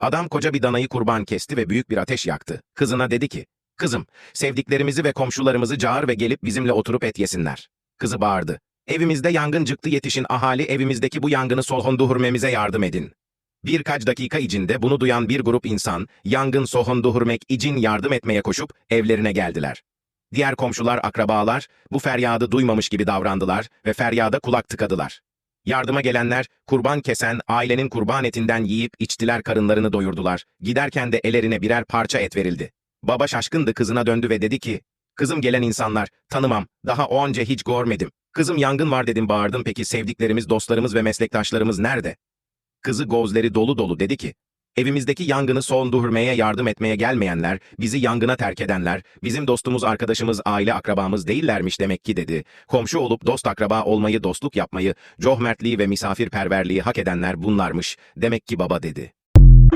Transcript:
Adam koca bir danayı kurban kesti ve büyük bir ateş yaktı. Kızına dedi ki, Kızım, sevdiklerimizi ve komşularımızı çağır ve gelip bizimle oturup et yesinler. Kızı bağırdı. Evimizde yangın çıktı yetişin ahali evimizdeki bu yangını solhonduhurmemize yardım edin. Birkaç dakika içinde bunu duyan bir grup insan, yangın sohonduhurmek için yardım etmeye koşup evlerine geldiler. Diğer komşular, akrabalar bu feryadı duymamış gibi davrandılar ve feryada kulak tıkadılar. Yardıma gelenler, kurban kesen, ailenin kurban etinden yiyip içtiler karınlarını doyurdular. Giderken de ellerine birer parça et verildi. Baba şaşkındı kızına döndü ve dedi ki, Kızım gelen insanlar, tanımam, daha o önce hiç görmedim. Kızım yangın var dedim bağırdım peki sevdiklerimiz, dostlarımız ve meslektaşlarımız nerede? Kızı gözleri dolu dolu dedi ki, Evimizdeki yangını sondurmaya yardım etmeye gelmeyenler, bizi yangına terk edenler, bizim dostumuz, arkadaşımız, aile akrabamız değillermiş demek ki dedi. Komşu olup dost akraba olmayı, dostluk yapmayı, cohmertliği ve misafirperverliği hak edenler bunlarmış. Demek ki baba dedi.